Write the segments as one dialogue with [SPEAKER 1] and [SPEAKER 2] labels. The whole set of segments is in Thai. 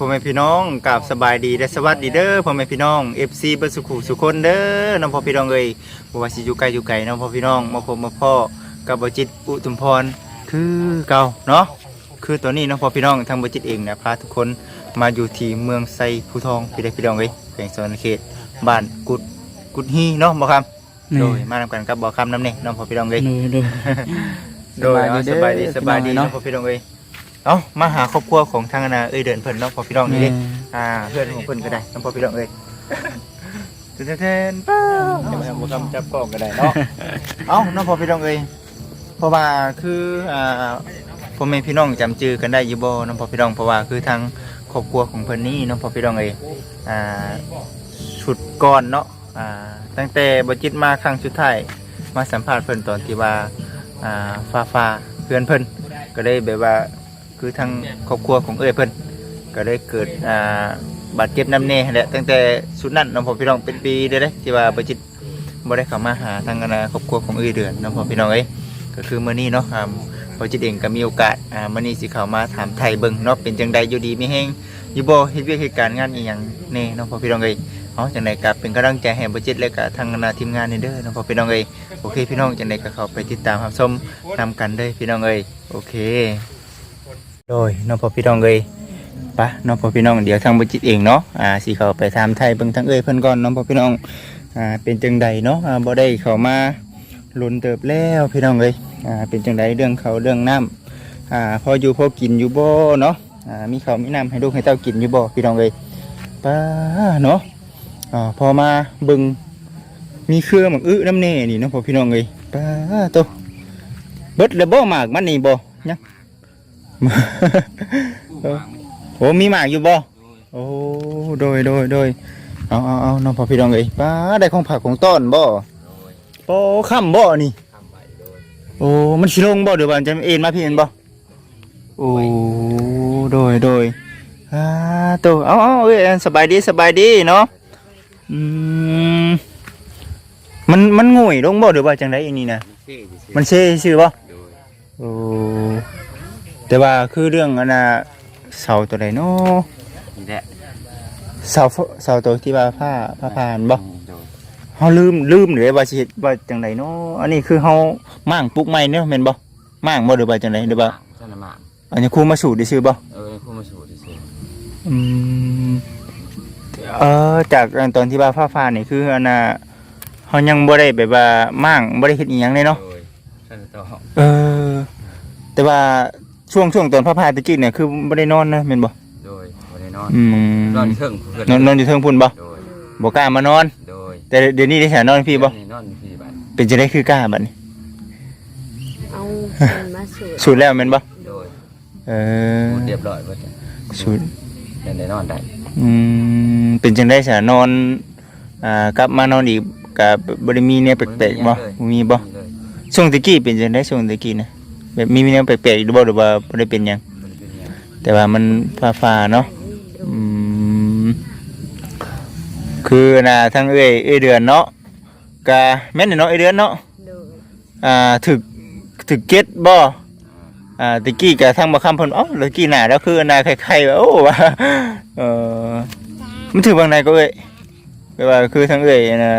[SPEAKER 1] โดยพ่อแม่พี่น้องกับสบายดีและสวัสดีเด้อพ่อแม่พี่น้อง FC เบิดสุขุสุคนเด้อน้องพ่อพี่น้องเอ้ยบ่ว่าสิอยู่ไกลอยู่ไกลน้องพ่อพี่น้องมาพบมาพ่อกับบ่จิตอุทุมพรคือเก่าเนาะคือตอนนี้น้องพ่อพี่น้องทางบ่จิตเองเนี่ยพาทุกคนมาอยู่ที่เมืองไซภูทองพี่ได้พี่น้องเอ้ยแขวงสวรรณเขตบ้านกุดกุดฮีเนาะบ่ครับโดยมานำกันกับบ่คำนำนี่น้องพ่อพี่น้องเอ้ย
[SPEAKER 2] โดยโดย
[SPEAKER 1] โดยเอาสบายดีสบายดี
[SPEAKER 2] พี่น้อง
[SPEAKER 1] เนาะพ่อพี่น้องเอ้ย เอ้ามาหาครอบครัวของทางอนาเอ้ยเดินเพิ่นเนาะพ่อพี่น้องนี่เด้อ่าเพื่อนของเพิ่นก็ได้น้องพ่อพี่น้องเอ้ยแทนๆป้าจะมาทำบ่ทำจับกล้องก็ได้เนาะเอ้าน้องพ่อพี่น้องเอ้ยเพราะว่าคืออ่าพ่อแม่พี่น้องจำชื่อกันได้อยู่บ่น้องพ่อพี่น้องเพราะว่าคือทางครอบครัวของเพิ่นนี่น้องพ่อพี่น้องเอ้ยอ่าชุดก่อนเนาะอ่าตั้งแต่บ่จิตมาครั้งสุดท้ายมาสัมภาษณ์เพิ่นตอนที่ว่าอ่าฟ้าฟ้าเพื่อนเพิ่นก็ได้แบบว่า คือทางครอบครัวของเอ้ยเพิ่นก็ได้เกิดอ่าบาดเจ็บน้ำเน่แหละตั้งแต่สุดนั้นน้องพ่อพี่น้องเป็นปีเด้อเด้ที่ว่าประจิตบ่ได้เข้ามาหาทางนาครอบครัวของเอ้ยเดือนน้องพ่อพี่น้องเอ้ยก็คือมื้อนี้เนาะอ่าประจิตเองก็มีโอกาสอ่ามื้อนี้สิเข้ามาถามไทยเบิ่งเนาะเป็นจังใดอยู่ดีมีแฮงอยู่บ่เฮ็ดเวียกเฮ็ดการงานอีหยังแน่น้องพ่อพี่น้องเอ้ยเอาจังไดก็เป็นกำลังใจให้ประจิตและก็ทางคณะทีมงานนี่เด้อน้องพ่อพี่น้องเอ้ยโอเคพี่น้องจังไดก็เข้าไปติดตามรับชมนำกันเลยพี่น้องเอ้ยโอเค โดยน้องพ่อพี่น้องเอ้ยปะน้องพ่อพี่น้องเดี๋ยวทางบุจิตเองเนาะอ่าสิเขาไปถามไทยเบิ่งทางเอ้ยเพิ่นก่อนน้องพ่อพี่น้องอ่าเป็นจังใดเนาะอ่าบ่ได้เขามาลุ้นเติบแล้วพี่น้องเอ้ยอ่าเป็นจังใดเรื่องเขาเรื่องน้ำอ่าพออยู่พอกินอยู่บ่เนาะอ่ามีเขามีน้ำให้ลูกให้เต้ากินอยู่บ่พี่น้องเอ้ยป้าเนาะอ่าพอมาเบิ่งมีเครือหมักอึน้ำแน่นี่เนาะพ่อพี่น้องเอ้ยป้าโตเบิดเลยบ่หมากมันนี่บ่ยัง โอ้มีหมากอยู่บ่โอ้โดยโดยโดยเอาเอาเอาน้องพ่อพี่น้องเอ้ยป้าได้ของผักของต้นบ่โอ้ค่ำบ่นี่โอ้มันสิลงบ่เดี๋ยวบันจะเอ็นมาพี่เอ็นบ่โอ้โดยโดยอ่าโตเอาเอาเอ้ยสบายดีสบายดีเนาะอืมมันมันงวยลงบ่เดี๋ยวว่าจังไดอันนี้นะมันเช่ชื่อป่โอ้ แต่ว่าคือเรื่องอันน่ะเสาตัวใดเนาะ
[SPEAKER 3] นี่แหละ
[SPEAKER 1] เสาเสาตัวที่ว่าผ้าผ้าผ่านบ่เฮาลืมลืมหรือว่าสิเฮ็ดว่าจังไดเนาะอันนี้คือเฮาม่างปลูกใหม่เนาะแม่นบ่ม่างบ่หรือว่าจังไดหรือว่า
[SPEAKER 3] สนามะ
[SPEAKER 1] อันนี้ครูมาสูตรได้ชื่อบ่
[SPEAKER 3] เออคู่มาสูตรสิ
[SPEAKER 1] อืมเออจากอันตอนที่ว่าผ้าผ่านนี่คืออันน่ะเฮายังบ่ได้แบบว่าม่างบ่ได้เฮ็ดอีหยังเลยเนาะ
[SPEAKER 3] โดยสนต่อ
[SPEAKER 1] เออ แต่ว่า ช่วงช่วงตอนพระพายตะกี้เนี่ยคือไม่ได้นอนนะเม็นบ่
[SPEAKER 3] โดยวันนี้นอน
[SPEAKER 1] อืม
[SPEAKER 3] นอนที่เทิงเพื่อน
[SPEAKER 1] นอนนอนอยู่เทิงพุ่นบ่
[SPEAKER 3] โดย
[SPEAKER 1] บ่กล้ามานอน
[SPEAKER 3] โดย
[SPEAKER 1] แต่เดี๋ยวนี้ได้แถนอนพี่บ่
[SPEAKER 3] นี่นอนพี่บ้าน
[SPEAKER 1] เป็นจะได้คือกล้าบัดนี้
[SPEAKER 4] เอาส่วนมาสูตร
[SPEAKER 1] สูตรแล้วแม่นบ่
[SPEAKER 3] โดย
[SPEAKER 1] เออ
[SPEAKER 3] พูดเรียบร้อยเบิด
[SPEAKER 1] สูตร
[SPEAKER 3] ยังได้นอนได้
[SPEAKER 1] อืมเป็นจังได้ซะนอนอ่ากลับมานอนอีกก็บ่ได้มีเนี่ยแปลกๆบ่บ่มีบ่
[SPEAKER 3] เลย
[SPEAKER 1] ช่วงตะกี้เป็นจังได้ช่วงตะกี้นะ แบบมีแนวแปลกๆหรือบ่หรือว่าบ่ได้เป็นหยัง
[SPEAKER 3] มันเป็นยัง
[SPEAKER 1] แต่ว่ามันฟ้าๆเนาะอืมคือนะทั้งเอ้ยเอ้ยเดือนเนาะกะแม่นเนาะเอ้ยเดือนเนาะ
[SPEAKER 4] โดย
[SPEAKER 1] อ่าถึกถึกเก็ตบ่อ่าตะกี้กะทั้งบ่คำเพิ่นเอ้าเลยกี้หน้าแล้วคือหน้าไข่ๆว่าโอ้ว่าเออมันถือบางไหนก็เอ้ยแปลว่าคือทั้งเอ้ยน่ะ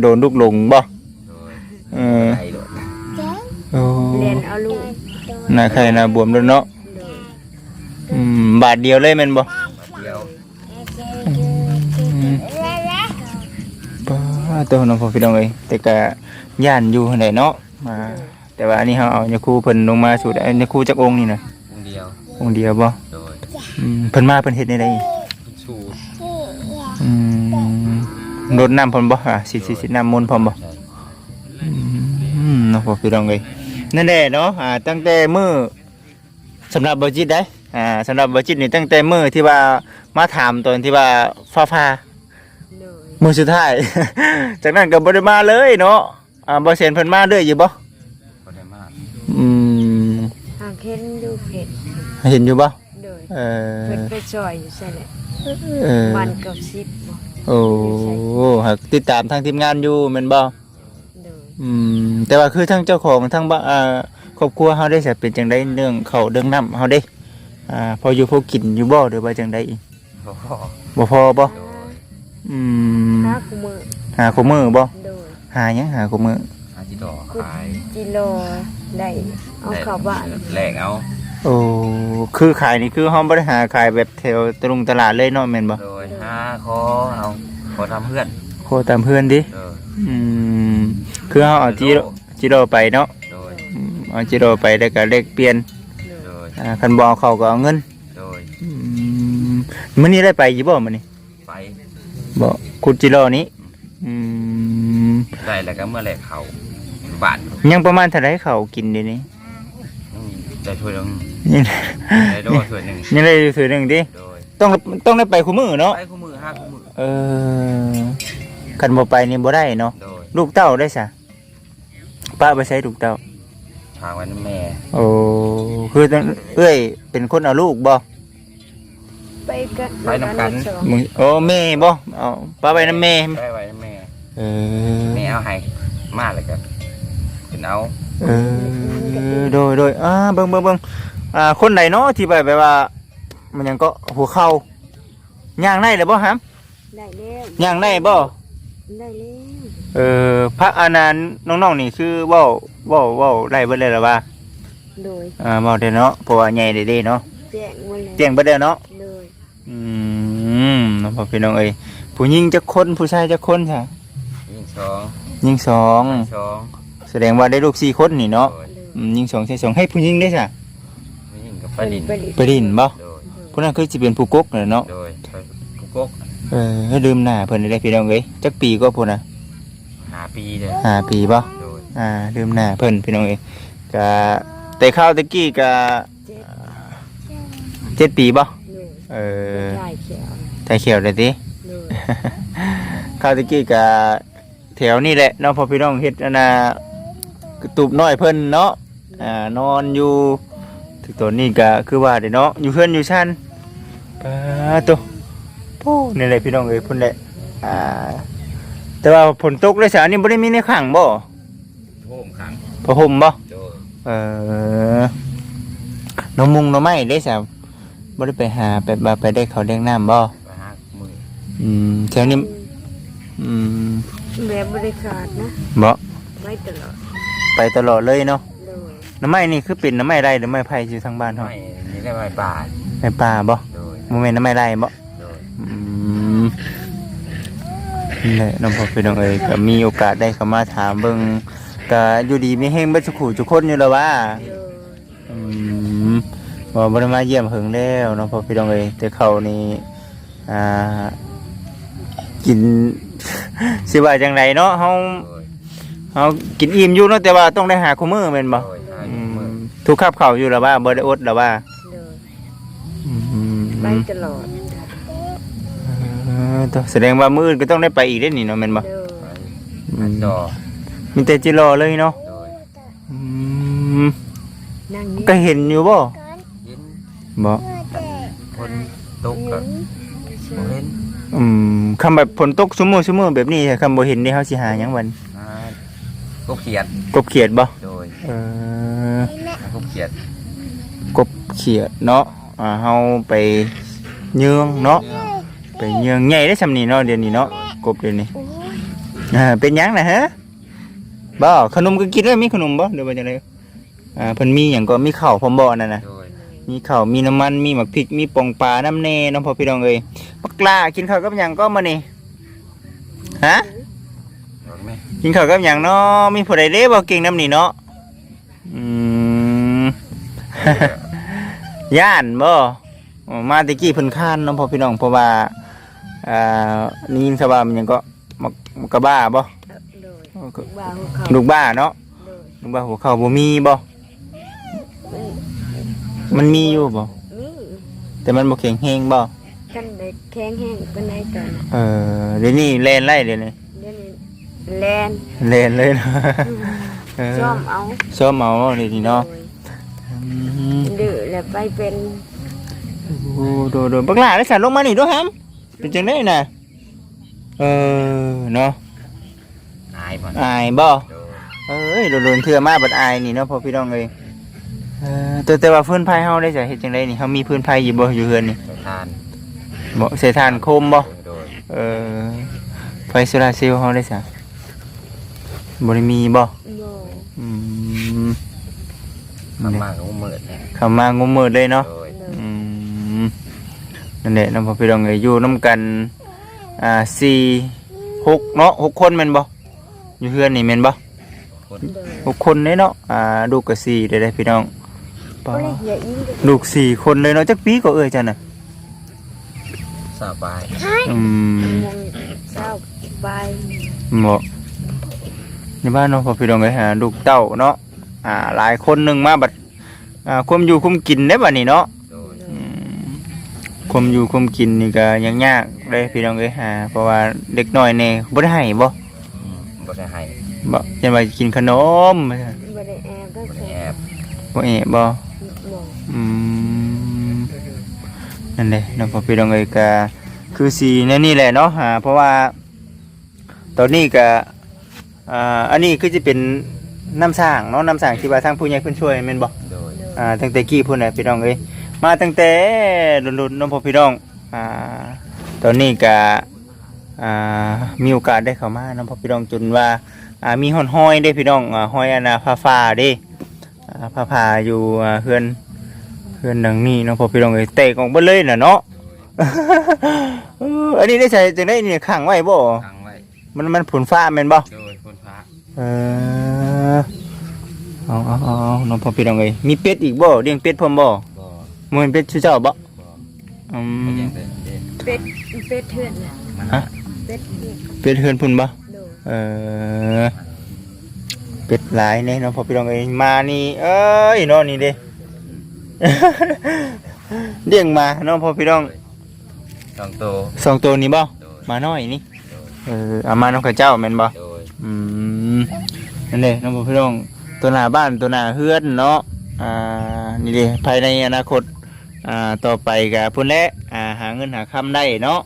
[SPEAKER 1] โดนลูกหลงบ่
[SPEAKER 3] โดย
[SPEAKER 1] เออ
[SPEAKER 3] ได้โดด
[SPEAKER 1] โอ้
[SPEAKER 4] เรียนเอาลูก
[SPEAKER 1] หน้าไข่หน้าบวมแล้วเนาะ
[SPEAKER 4] โดย
[SPEAKER 1] อืมบาทเดียวเลยแม่นบ่
[SPEAKER 3] มาเดียว
[SPEAKER 1] ป้าตัวน้องพ่อพี่น้องเอ้ยแต่ก็ย่านอยู่ไหนเนาะมาแต่ว่าอันนี้เฮาเอาเนี่ยครูเพิ่นลงมาสู่อันนี้ครูจักองค์นี่นะ
[SPEAKER 3] คนเดียว
[SPEAKER 1] องค์เดียวบ่
[SPEAKER 3] โดย
[SPEAKER 1] อืมเพิ่นมาเพิ่นเฮ็ดในใด
[SPEAKER 3] สูตร
[SPEAKER 1] อืมรดน้ำเพิ่นบ่อะสิสิสิน้ำมนต์พร้อมบ่
[SPEAKER 3] ใช่
[SPEAKER 1] อืมน้องพ่อพี่น้องเอ้ย นั่นแหละเนาะอ่าตั้งแต่มื้อสำหรับบ่จิตได้อ่าสำหรับบ่จิตนี่ตั้งแต่มื้อที่ว่ามาถามตอนที่ว่าฟ้าฟ้า
[SPEAKER 4] โดย
[SPEAKER 1] มื้อสุดท้าย จากนั้นก็บ่ได้มาเลยเนาะอ่าบ่เซ็นเพิ่นมาเด้ออยู่บ่
[SPEAKER 3] ก็ได้มาก
[SPEAKER 1] อืม
[SPEAKER 4] หากเห็นดูเผ็ด
[SPEAKER 1] เห็นอยู่บ่
[SPEAKER 4] โดย
[SPEAKER 1] เอ
[SPEAKER 4] เพิ่น
[SPEAKER 1] อ
[SPEAKER 4] ไปซอยอยู่ใช่แหละ
[SPEAKER 1] เออ
[SPEAKER 4] วันกับสิบบ่
[SPEAKER 1] โอ้หากติดตามทางทีมงานอยู่แม่นบ่
[SPEAKER 4] โดย
[SPEAKER 1] อืม แต่ว่าคือทั้งเจ้าของทั้งบ้านอ่าครอบครัวเฮาได้สิเป็นจังได๋เรื่องเขาวเรื่องน้ำเฮาเด้อ่าพออยู่พอกินอยู่บ่หรือว่าจังไดอีก
[SPEAKER 3] โอ้โห
[SPEAKER 1] บ่พอบ่
[SPEAKER 3] โดย
[SPEAKER 1] อืม
[SPEAKER 4] ห้าคุมือ
[SPEAKER 1] หาคู่มือบ่
[SPEAKER 4] โดย
[SPEAKER 1] หาหยังหาคู่มือ
[SPEAKER 3] อาจิโดอขาย
[SPEAKER 4] กิโลได้เอาเข้าบ้าน
[SPEAKER 3] แหลกเอา
[SPEAKER 1] โอ้คือขายนี่คือเฮาบ่ได้หาขายแบบแถวตรงตลาดเลยเนาะแม่นบ่
[SPEAKER 3] โดยห้าคอเอาขอทำเพื่อน
[SPEAKER 1] โคตามเพื่อนดิ
[SPEAKER 3] โดย
[SPEAKER 1] อืมคือเฮาเอาจิโร่ จิโร่ไปเนาะ
[SPEAKER 3] โดย
[SPEAKER 1] อืมเอาจิโร่ไปแล้วก็เลขเปลี่ยน
[SPEAKER 3] โดย
[SPEAKER 1] อ่าคันบ่เอาเข้าก็เอาเงิน
[SPEAKER 3] โดย
[SPEAKER 1] อืมมื้อนี้ได้ไปอยู่บ่มื้อนี้
[SPEAKER 3] ไป
[SPEAKER 1] บ่คุณจิโร่นี้อืม
[SPEAKER 3] ได้แล้วก็เมื่อแหลกเขาบ้าน
[SPEAKER 1] ยังประมาณเท่าไหร่เขากินเดี๋ยวนี้
[SPEAKER 3] อืมได้ถ้วยหนึง
[SPEAKER 1] ยัง
[SPEAKER 3] ได้โดยถ้วยหนึง
[SPEAKER 1] ยังได้อยู่ถือหนึงดิ
[SPEAKER 3] โดย
[SPEAKER 1] ต้องต้องได้ไปคู่มือเนาะ
[SPEAKER 3] ไปคู่มือห้าคู่มือ
[SPEAKER 1] เออคันบ่ไปนี่บ่ได้เนาะ
[SPEAKER 3] โดย
[SPEAKER 1] ลูกเต้าได้ซะ ป้าไปใช้ลูกเต้า
[SPEAKER 3] ทางไว้นั่นแม่
[SPEAKER 1] โอ้คือต้องเอ้ยเป็นคนเอาลูกบ่
[SPEAKER 4] ไปกัน
[SPEAKER 3] ไปนำกัน
[SPEAKER 4] สอง
[SPEAKER 1] มึงโอ้แม่บ่เอาป้าไปนำแม่
[SPEAKER 3] ได้ไว้นั่นแม่
[SPEAKER 1] เออ
[SPEAKER 3] แม่เอาให้มาเลยกันเป็นเอา
[SPEAKER 1] เออโดยโดยอ่าเบิ่งเบิ่งเบิ่งอ่าคนไหนเนาะที่ไปแบบว่า มันหยังก็หัวเข่าย่างได้เลยบ่ฮะ
[SPEAKER 4] ได้แล้ว
[SPEAKER 1] ย่างได้บ่
[SPEAKER 4] ได้แล้ว
[SPEAKER 1] เออพระอานันต์น้องๆนี่คือเว้าเว้าเว้าได้เบิดเลยล่ะว่า
[SPEAKER 4] โดย
[SPEAKER 1] อ่าเว้าได้เนาะเพราะว่าใหญ่ได้เด้เนาะ
[SPEAKER 4] แจ้งมาแล้ว
[SPEAKER 1] เตียงเบิดแล้วเนาะ
[SPEAKER 4] โดย
[SPEAKER 1] อืมน้องพ่อพี่น้องเอ้ยผู้หญิงจักคนผู้ชายจักคนซะ
[SPEAKER 3] ยิงสอง
[SPEAKER 1] ยิงสอง
[SPEAKER 3] สอง
[SPEAKER 1] แสดงว่าได้ลูกสี่คนนี่เนาะ
[SPEAKER 3] โดย
[SPEAKER 4] โดย
[SPEAKER 1] อืมยิงสองใช่สองให้ผู้หญิงได้ซะ
[SPEAKER 3] ไม่ยิงกับปลาดิน
[SPEAKER 4] ไปดิ
[SPEAKER 1] ไปดินบ่
[SPEAKER 3] โดย
[SPEAKER 1] ผู้นั้นคือสิเป็นผู้กกน่ะเนาะ
[SPEAKER 3] โดยไปกุ๊กกก
[SPEAKER 1] เออให้ลืมหน้าเพิ่นได้พี่น้องเอ้ยจักปีก็พุ่นน่ะ
[SPEAKER 3] หาปีเลย
[SPEAKER 1] ห้าปีบ่
[SPEAKER 3] โดย
[SPEAKER 1] อ่าลืมหน้าเพิ่นพี่น้องเอ้ยก็แต่ข้าวตะกี้ก็
[SPEAKER 4] เจ็ด
[SPEAKER 1] เจ็ดปีบ่
[SPEAKER 4] โดย
[SPEAKER 1] เออ
[SPEAKER 4] ได้เขียว
[SPEAKER 1] แต่เขียวเลยติ
[SPEAKER 4] โดย
[SPEAKER 1] ข้าวตะกี้ก็แถวนี่แหละเนาะพอพี่น้องเฮ็ดอันน่ะกระตูบน้อยเพิ่นเนาะอ่านอนอยู่ถึงตัวนี้ก็คือว่าเด้เนาะอยู่เพื่อนอยู่ชั้นปาตัวโอ้นี่แหละพี่น้องเอ้ยพุ่นแหละอ่า แต่ว่าฝนตกเลยสานี่บ่ได้มีในขังบ่
[SPEAKER 3] โท่มขัง
[SPEAKER 1] พระห่มบ่
[SPEAKER 3] โดย
[SPEAKER 1] เออน้องมุงน้องไม้ได้สาวบ่ได้ไปหาไปบาไปได้เขาวเลี้ยงน้ำบ่
[SPEAKER 3] ไปหามือ
[SPEAKER 1] อืมแถวนี้อืม
[SPEAKER 4] แบบบริการนะ
[SPEAKER 1] บ่
[SPEAKER 4] ไว้ตลอด
[SPEAKER 1] ไปตลอดเลยเนาะ
[SPEAKER 4] โดย
[SPEAKER 1] น้ำไม้นี่คือเป็นน้ำไม้ไรหรือไม้ไผ่อยู่ทางบ้านเฮา
[SPEAKER 3] ไม่นี่ได้ไม้ป่า
[SPEAKER 1] ไม้ป่าบ่
[SPEAKER 3] โดย
[SPEAKER 1] บ่แม่นน้ำไม้ไรบ่
[SPEAKER 3] โดย
[SPEAKER 1] อืม นี่แหละน้องพ่อพี่น้องเอ้ยก็มีโอกาสได้เข้ามาถามเบิ่งก็อยู่ดีมีแฮงเบิดสุขุทุกคนอยู่แล้วว่า
[SPEAKER 4] โดย
[SPEAKER 1] อืมบ่บ่ได้มาเยี่ยมเฮิงแล้วเน้องพ่อพี่น้องเอ้ยแต่เขานี่อ่ากิน สิว่าจังไดเนาะเฮา
[SPEAKER 3] โดย
[SPEAKER 1] เฮากินอิ่มอยู่เนาะแต่ว่าต้องได้หาคู่มื้อแม่นบ่
[SPEAKER 3] โดยหา
[SPEAKER 1] อื
[SPEAKER 3] มือ
[SPEAKER 1] มทุกคาบข้าวอยู่แล้วว่าบ่ได้อดแล้วว่า
[SPEAKER 4] โดย
[SPEAKER 1] อืม
[SPEAKER 4] ไปตลอด
[SPEAKER 1] เออต้องแสดงว่ามื้ออื่นก็ต้องได้ไปอีกเด้นี่เนาะแม่นบ่
[SPEAKER 4] โดย
[SPEAKER 3] ไป
[SPEAKER 1] อื
[SPEAKER 3] หามจอ
[SPEAKER 1] มีแต่จิรอเลยเนาะ
[SPEAKER 3] โดย
[SPEAKER 1] อืม
[SPEAKER 4] นั่งนี่
[SPEAKER 1] ก็เห็นอยู่บ่
[SPEAKER 3] ยิน
[SPEAKER 1] บ่
[SPEAKER 3] คนตกกับโมเห็น
[SPEAKER 1] อืมคำแบบฝนตกซุมื้อซุมื้อแบบนี้คำบ่เห็นนี่เฮาสิหาหยังวัน
[SPEAKER 3] อ่าก็เขียด
[SPEAKER 1] กบเขียดบ่
[SPEAKER 3] โดย
[SPEAKER 1] เออ
[SPEAKER 3] ก็เขียด
[SPEAKER 1] กบเขียดเนาะอ่าเฮาไปเยืองเนาะ ไปเยืองใหญ่ได้ซำนี้เนาะเดี๋ยวนี้เนาะกบเดี๋ยวนี้
[SPEAKER 4] โอ้ย
[SPEAKER 1] อ่าเป็นหยังนะฮะบ่ขนมก็กินได้มีขนมบ่หรือว่าจังไดอ่าเพิ่นมีหยังก็มีข้าวพร้อมบ่นั่นน่ะ
[SPEAKER 3] โดย
[SPEAKER 1] มีข้าวมีน้ำมันมีหมักพริกมีปองปลาน้ำแน่น้องพ่อพี่น้องเอ้ยปักลากินข้าวกับหยังก็มื้อนี้ฮะ
[SPEAKER 3] โดยไหม
[SPEAKER 1] กินข้าวกับหยังเนาะมีผู้ใดเด้บ่เก่งน้ำนี่เนาะอืม ย่านบ่อ๋อมาตะกี้เพิ่นค้านเน้องพ่อพี่น้องเพราะว่า อ่านี่ยินสว่ามันหยังก็มักมักกะบ้าบ่
[SPEAKER 4] โดยบ่าวเขา
[SPEAKER 1] ลูกบ้าเนาะ
[SPEAKER 4] โดย
[SPEAKER 1] ลูกบ้าหัวเข่าบ่มีบ่มันมีอยู่บ่
[SPEAKER 4] นี่
[SPEAKER 1] แต่มันบ่แข็งแรงบ่
[SPEAKER 4] กันเด็กแข็งแห้งเป็นไงตอนน่ะ
[SPEAKER 1] เออเดี๋ยวนี้แล่นไล่เดี๋ยวนี้
[SPEAKER 4] เดี๋ยวนี้แลน
[SPEAKER 1] แล่นเลยนะเออ
[SPEAKER 4] ซ่อมเอา
[SPEAKER 1] ซ้อมเอาเดี๋ยวนี้เนาะ
[SPEAKER 4] โดย
[SPEAKER 1] อืม
[SPEAKER 4] ดื้อแล้วไปเป็น
[SPEAKER 1] โอ้โดดๆบักหลาได้สั่นลงมานี่ด้วยฮัม เป็นจังได๋น่ะเออเนาะ
[SPEAKER 3] อายมัน
[SPEAKER 1] อายบ่
[SPEAKER 3] โดย
[SPEAKER 1] เอ้ยโดนๆเทื่อมาบัดอายนี่เนาะพ่อพี่น้องเอ้ยเออแต่แต่ว่าพื้นไผเฮาได้จะเฮ็ดจังไดนี่เฮามีพื้นไผอยู่บ่อยู่เฮือนนี่
[SPEAKER 3] ใส่ทาน
[SPEAKER 1] บ่ใส่ทานโคมบ่
[SPEAKER 3] โดย
[SPEAKER 1] เออไฟโซลาร์เซลล์เฮาได้ซะบ่ได้มีบ่
[SPEAKER 4] โดย
[SPEAKER 1] อืม
[SPEAKER 3] มามากของมืดเนี่ย
[SPEAKER 1] เข้ามางมมืดเลยเนาะ
[SPEAKER 3] โดย
[SPEAKER 4] โดย
[SPEAKER 1] อืม นั่นแหละน้องพ่อพี่น้องเอ้ยอยู่นํกันอ่าสี่หกเนาะหกคนแม่นบ่อยู่เฮือนนี่แม่นบ่
[SPEAKER 3] คน
[SPEAKER 4] โดย
[SPEAKER 1] หกคนเด้เนาะอ่าลูกก็สี่ได้ได้พี่น้องปะ
[SPEAKER 4] บ่ได้อย่ายิงกัน
[SPEAKER 1] ลูกสี่คนเลยเนาะจักปีก็เอ้ยจ้ะน่ะ
[SPEAKER 3] สบาย
[SPEAKER 1] อืม
[SPEAKER 4] มองเศร้าไป
[SPEAKER 1] เหมาะในบ้านเนาะพ่อพี่น้องเอ้ยหาลูกเต้าเนาะอ่าหลายคนหนึงมาบัดอ่าความอยู่ความกินได้บัดนี้เนาะ
[SPEAKER 3] โดย
[SPEAKER 1] อืม ความอยู่ความกินนี่ก็ยังยากเลยพี่น้องเอ้ยหา เพราะว่าเด็กน้อยแน่บ่ได้ให้บ่
[SPEAKER 3] อืมบ่ได้ให้
[SPEAKER 1] บ่ยันว่ากินขนม
[SPEAKER 4] บ่ได้แอบก็
[SPEAKER 3] บ่
[SPEAKER 4] คื
[SPEAKER 3] ได้
[SPEAKER 4] อ
[SPEAKER 3] แอบ
[SPEAKER 1] บ่แอบบ่
[SPEAKER 4] บ่
[SPEAKER 1] อืมนั่นแหละน้องพ่อพี่น้องเอ้ยก็คือสีนั่นนี่แหละเนาะหา เพราะว่า ตอนนี้ก็อ่าอันนี้คือจะเป็นน้ำสร้างเนาะน้ำสร้างที่ว่าทางผู้ใหญ่เพิ่นช่วยแม่นบ่
[SPEAKER 3] โดย
[SPEAKER 1] อ่าตั้งแต่กี้พุ่นน่ะพี่น้องเอ้ย มาตั้งแต่รุ่นๆน้องพ่อพี่น้องอ่าตอนนี้ก็อ่ามีโอกาสได้เข้ามาน้องพ่อพี่น้องจนว่าอ่ามีห้อนห้อยได้พี่น้องอ่าห้อยอนาฟ้าฟ้าเด้อ่าฟ้าฟ้าอยู่อ่าเฮือนเฮือนดังนี้น้องพ่อพี่น้องเอ้ยเตะออกเบ่เลยน่ะเนาะเอออันนี้ได้ใช้จังได้นี่ขังไว้บ่
[SPEAKER 3] ตั้งไว้
[SPEAKER 1] มันมันผลฟ้าแม่นบ่
[SPEAKER 3] โดยคนพระ
[SPEAKER 1] เออเอาเอาเอาเอาน้องพ่อพี่น้องเอ้ยมีเป็ดอีกบ่เลี้ยงเป็ดพร้อมบ่
[SPEAKER 3] บ่
[SPEAKER 1] มันเป็ดชื่อเจ้าบ่
[SPEAKER 3] บ่
[SPEAKER 1] อื
[SPEAKER 3] ไม่
[SPEAKER 1] ม
[SPEAKER 3] ยังแต่เด็ก
[SPEAKER 4] เป็ดเป็ดเถื่อนน่ะ
[SPEAKER 3] มัน
[SPEAKER 1] ฮะ
[SPEAKER 4] เป็ดเถื่อน
[SPEAKER 1] เป็ดเฮือนพุ่นบ่
[SPEAKER 4] โดย
[SPEAKER 1] เออเป็ดหลายเนี่ยน้องพ่อพี่น้องเอ้ยมานี่เอ้ยเนาะนี่เด้ เลี้ยงมาน้องพ่อพี่น้อง
[SPEAKER 3] สองโตว
[SPEAKER 1] สองตัวนี้บ่
[SPEAKER 3] โดย
[SPEAKER 1] มาน้อยนี่
[SPEAKER 3] โดย
[SPEAKER 1] เออเอามาน้องข้าเจ้าแม่นบ่
[SPEAKER 3] โดย
[SPEAKER 1] อืมนั่นเด้น้องพ่อพี่น้องตัวหน้าบ้านตัวหน้าเฮือนเนาะอ่านี่เด้ภายในอนาคต อ่าต่อไปก็พุ่นแหละอ่าหาเงินหาคำได้เนาะ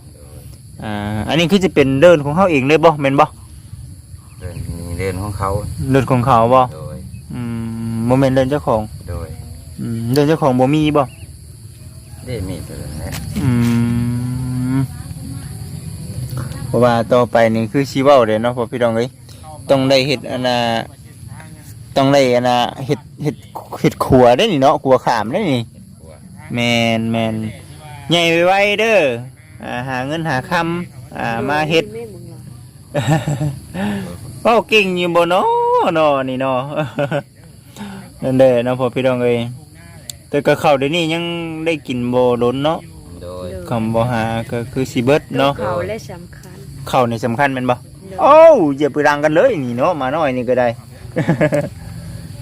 [SPEAKER 1] อ่าอันนี้คือจะเป็นเดินของเขาเองเลยบ่แม่นบ่
[SPEAKER 3] เดินมีเดินของเขา
[SPEAKER 1] เดินของเขาบ่
[SPEAKER 3] โดย
[SPEAKER 1] อืมโมเมนต์เดินเจ้าของ
[SPEAKER 3] โดย
[SPEAKER 1] อืมเดินเจ้าของบ่มีบ่
[SPEAKER 3] ได้มีตัวนั้นแหละ
[SPEAKER 1] อืมเพราะว่าต่อไปนี่คือชีเว้าเด้เนาะพ่อพี่น้องเอ้ยต้องได้เฮ็ดอันน่ะต้องได้อันน่ะเฮ็ดเฮ็ดเฮ็ดครัวได้นี่เนาะครัวขามได้นี่
[SPEAKER 3] กลัว
[SPEAKER 1] แม่นแม่นใหญ่ไว้ๆเด้ออ่าหาเงินหาคำอ่ามาเฮ็ด
[SPEAKER 4] แม่มึงเหรอ
[SPEAKER 1] เว้าเก่งอยู่บ่เนาะเนาะนี่เนาะ นั่นเด้อเนาะพ่อพี่น้องเอ้ยแต่ก็ข้าวเดี๋ยวนี้ยังได้กินบ่ล้นเนาะ
[SPEAKER 3] โดย
[SPEAKER 1] คำบ่หาก็คือสิเบิดเนาะ
[SPEAKER 4] เขาและสำคัญ
[SPEAKER 1] ข้าวนี่สำคัญแม่นบ่
[SPEAKER 4] โดย
[SPEAKER 1] โอ้าอย่าไปรังกันเลยนี่เนาะมาน้อยนี่ก็ได้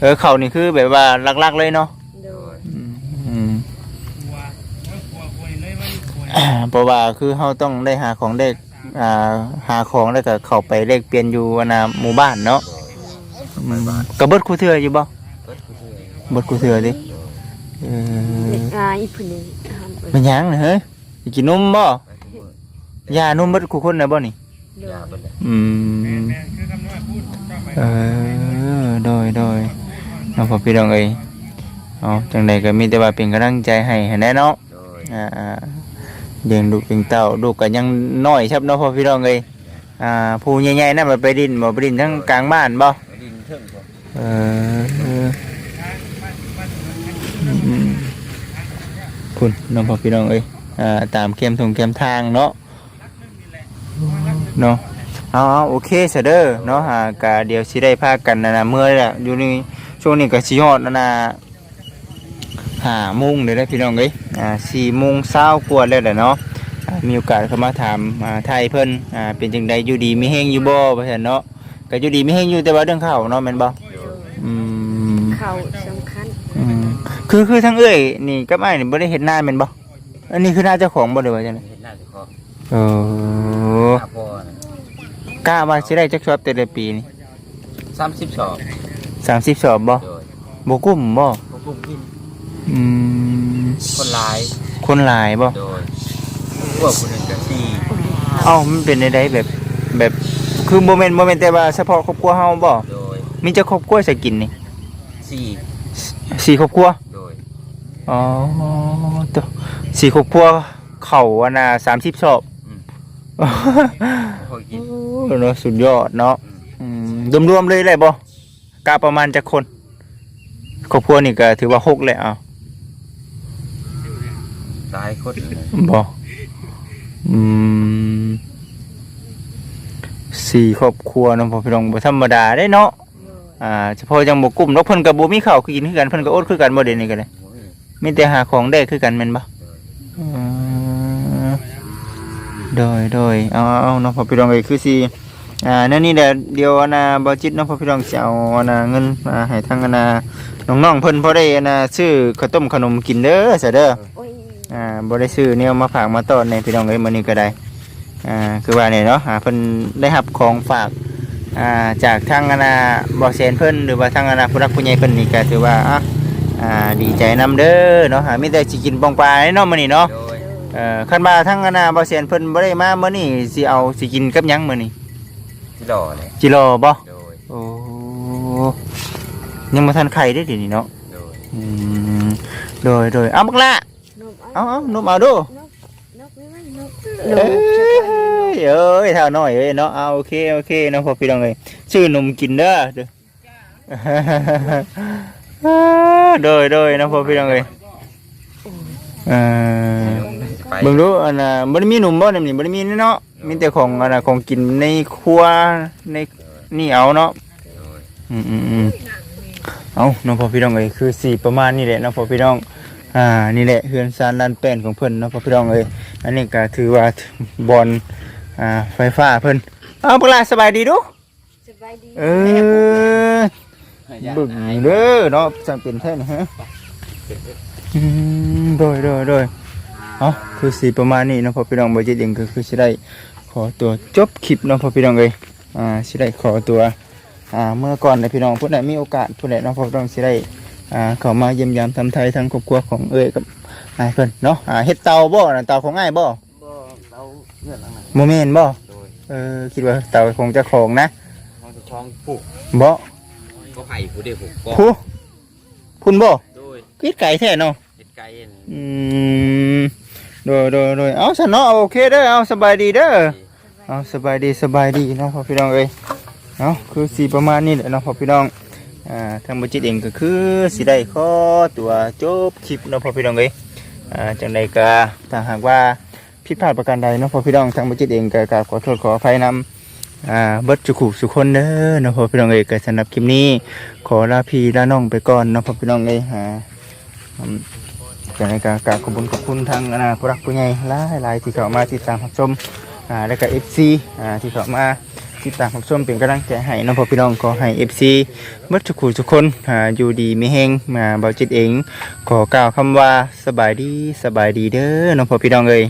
[SPEAKER 1] เออข้าวนี่คือแบบว่าหลักๆเลยเนาะ
[SPEAKER 4] โดย
[SPEAKER 1] อืมอืม เพราะว่าคือเฮาต้องได้หาของเด็กอ่าหาของแล้วก็เข้าไปเลขเปลี่ยนอยู่อนาหมู่บ้านเนาะอืมก็เบิดคูเทื่ออยู่บ่
[SPEAKER 3] เปิดผู้ช่วย
[SPEAKER 1] เบิดคูเทื่อดิเออ
[SPEAKER 4] เด็กอายผู้นี้ทำเอิ้
[SPEAKER 1] มันนหยังน่ะเฮ้ยสิกินนมบ่
[SPEAKER 3] ไปทุกมื้อยา
[SPEAKER 1] นมเบิดคูคนน่ะบ่นี่
[SPEAKER 4] โด
[SPEAKER 3] ยายเบิดเลย
[SPEAKER 1] อืมเออโดยโดยน้องพ่อพี่น้องเอ้ยเอาจังใดก็มีแต่ว่าเป็นกำลังใจให้ให้แน่เนาะ
[SPEAKER 3] โดย
[SPEAKER 1] อ่าอ่า เลี้ยงลูกเลี้ยงเต้าลูกก็ยังน้อยครับเนาะพ่อพี่น้องเอ้ยอ่าผู้ใหญ่ๆนั่นมันไปดินบ่ไปดินทั้งกลางบ้านบ่
[SPEAKER 3] ดินเทิงบ่
[SPEAKER 1] เออเอออืมพุ่นน้องพ่อพี่น้องเอ้ยอ่าตามเกมทงเกมทางเนาะเนาะเอาเอาโอเคเสยเด้อเนาะหากะเดี๋ยวสิได้พากันนะนะเมื่อแหละอยู่ในช่วงนี้ก็สิฮอดนะนะ ห้าโมงเดี๋ยวได้พี่น้องเอ้ยอ่าสี่โมงเช้ากว่าแล้วแหละเนาะอ่ามีโอกาสเข้ามาถามอ่าไทยเพิ่นอ่าเป็นจังใดอยู่ดีมีแฮงอยู่บ่ว่าซั่นเนาะก็อยู่ดีมีแฮงอยู่แต่ว่าเรื่องข้าวเนาะแม่นบ่
[SPEAKER 4] โดย
[SPEAKER 1] อืม
[SPEAKER 4] เขาสำคัญ
[SPEAKER 1] อืมคือคือทั้งเอ้ยนี่กับอ้ายนี่บ่ได้เห็นหน้าแม่นบ่อันนี้คือหน้าเจ้าของบ่ได้ว่าจังได๋
[SPEAKER 3] เห็นหน้าเจ้าของ
[SPEAKER 1] เออ
[SPEAKER 3] หน้าพ่อน่ะ
[SPEAKER 1] กล้าว่าสิได้จักชอบแต่ละปีนี่
[SPEAKER 3] 30สอบ
[SPEAKER 1] 30สอบบ่
[SPEAKER 3] โดย
[SPEAKER 1] บ่กุ้มบ่
[SPEAKER 3] พวกกลุ่มกิน
[SPEAKER 1] อืม
[SPEAKER 3] คนหลาย
[SPEAKER 1] คนหลายบ่
[SPEAKER 3] โดยพวกผู้หนึงก็สี่
[SPEAKER 1] เอ้ามันเป็นได้แบบแบบคือบ่แม่นบ่แม่นแต่ว่าเฉพาะครอบครัวเฮาบ่
[SPEAKER 3] โดย
[SPEAKER 1] มีจักครอบครัวสิกินนี่
[SPEAKER 3] สี่
[SPEAKER 1] สี่ครอบครัว
[SPEAKER 3] โอ๋
[SPEAKER 1] อตัวสี่ครอบครัวเข้าอันน่ะ30ชอบ
[SPEAKER 3] พอกิน
[SPEAKER 1] โอ้เนาะสุดยอดเนาะอืมรวมๆเลยแหละบ่กะประมาณจักคนครอบครัวนี่ก็ถือว่าหกแหละอะ
[SPEAKER 3] หลายคนเลย
[SPEAKER 1] บ่อืมสี่ครอบครัวเนาะพ่อพี่น้องบ่ธรรมดาได้เนาะอ่าเฉพาะจังบ่กลุ่มเนาะเพิ่นก็บ่มีข้าวกินคือกันเพิ่นก็อดคือกันบ่เด่นนี่ก็เลย
[SPEAKER 3] โอ้ย
[SPEAKER 1] มีแต่หาของได้คือกันแม่นบ่อืมโดยโดยเอาเอาเนาะพ่อพี่น้องเอ้ยคือสิอ่านั่นนี่แหละเดี๋ยวอันน่ะบ่จิตเนาะพ่อพี่น้องสิเอาอันน่ะเงินมาให้ทางอันน่ะน้องๆเพิ่นพอได้อันน่ะซื้อข้าวต้มขนมกินเด้อซะเด้อ
[SPEAKER 4] โอ้ย
[SPEAKER 1] อ่าบ่ได้ซื้อแนวมาฝากมาต้อนในพี่น้องเอ้ยมื้อนี้ก็ได้อ่าคือว่าเนี่ยเนาะอ่าเพิ่นได้รับของฝากอ่าจากทางอนาบ่แสนเพิ่นหรือว่าทางอนาผู้รักผู้ใหญ่เพิ่นนี่ก็ถือว่าอะอ่าดีใจนํเด้อเนาะหามีแต่สิกินปองปลาเนาะมื้อนี้เนาะ
[SPEAKER 3] โดย
[SPEAKER 1] เอ่อคันว่าทางอนาบ่แสนเพิ่นบ่ได้มามื้อนี้สิเอาสิกินกับหยังมื้อนี้
[SPEAKER 3] ที่หล่อเลย
[SPEAKER 1] จิรอบ่
[SPEAKER 3] โดย
[SPEAKER 1] โอ้ยังบ่ทันไข่เด้อเดี๋ยวนี้เนาะ
[SPEAKER 3] โดย
[SPEAKER 1] อืมโดยโดยเอาบักละ
[SPEAKER 4] นก
[SPEAKER 1] เอาเอานมเอาดู
[SPEAKER 4] นกนกไม่ไหวนกน
[SPEAKER 1] เอ้
[SPEAKER 4] ก
[SPEAKER 1] ยเอ้ยเท่าน้อยเอ้ยเนาะเอาโอเคโอเคเนาะพอพี่น้องเอ้ยชื่อนมกินเด้อเด้อโดยโดยเนาะพอพี่น้องเอ้ยเอ่อ
[SPEAKER 3] ไป
[SPEAKER 1] เบิ่งดูอันน่ะบ่ได้มีหนุ่มบ่นี่บ่ได้มีเนาะมีแต่ของอันน่ะของกินในครัวในนี่เอาเนาะ
[SPEAKER 3] โดย
[SPEAKER 1] อืมอืมอืมเอาน้องพ่อพี่น้องเอ้ยคือสีประมาณนี้แหละน้องพ่อพี่น้อง อ่านี่แหละเฮือนซานลานแป้นของเพิ่นน้องพ่อพี่น้องเอ้ยอันนี้ก็ถือว่าบอลอ่าไฟฟ้าเพิ่นเอาพวกหลานสบายดีดู
[SPEAKER 4] สบายดี
[SPEAKER 1] เออบึ้งเด้อเนาะจังเป็นแท้นี่ฮะอืมโดยโดยโดยเอาคือสีประมาณนี้เน้องพ่อพี่น้องบ่จิตเองก็คือสิได้ขอตัวจบคลิปเน้องพ่อพี่น้องเอ้ยอ่าสิได้ขอตัวอ่าเมื่อก่อนในยพี่น้องผู้ใดมีโอกาสผู้ใดน้องพ่อต้องสิได้ อ่าเข้ามาเยี่ยมยามทำไทยทางครอบครัวของเอ้ยกับอ้ายเพิ่นเนาะอ่าเฮ็ดเตาบ่น่ะเตาของอ้ายบ่
[SPEAKER 3] บ่เราเงื่อนหลังนั้น
[SPEAKER 1] โมเมนบ่
[SPEAKER 3] โดย
[SPEAKER 1] เออคิดว่าเตาคงเจะของนะ
[SPEAKER 3] เราจะช่องปลูก
[SPEAKER 1] บ่
[SPEAKER 3] ก็ไผ่ผู้เดียวผูกก็
[SPEAKER 1] ผู้คุณบ่
[SPEAKER 3] โดย
[SPEAKER 1] กิดไก่แท้เนาะ
[SPEAKER 3] เห็ดไก่เอ็น
[SPEAKER 1] อืมโดยโดยโดยเอาซะเนาะโอเคเด้อเอาสบายดีเด้อเอาสบายดีสบายดีเนาะพ่อพี่น้องเอ้ยเอาคือสีประมาณนี้แหละเนาะพ่อพี่น้อง อ่าทางบจิตเองก็คือสิได้ขอตัวจบคลิปเนาะพ่อพี่น้องเอ้ยอ่าจังใดก็ถ้าหากว่าผิดพลาดประการใดเนาะพอพี่น้องทางบจิตเองก็กราบขอโทษขออภัยนำอ่าเบิดจุกุสุคนเด้อเนาะพอพี่น้องเอยก็สำหรับคลิปนี้ ขอลาพี่ลาน้องไปก่อนเนาะพอพี่น้องเอยอืมจังใดก็กราบขอบคุณขอบคุณทางอนาผู้รักผู้ใหญ่หลายหลายที่เข้ามาติดตามรับชมอ่าแล้วก็ FC อ่าที่เข้ามา ติดตามรับชมเป็นกำลังใจให้น้องพอพี่น้องขอให้ FC เบิดจุกุสุคนอ่าอยู่ดีมีแฮงมาเบาจิตเอง ขอกล่าวคำว่าสบายดีสบายดีเด้อน้องพ่อพี่น้องเอ้ย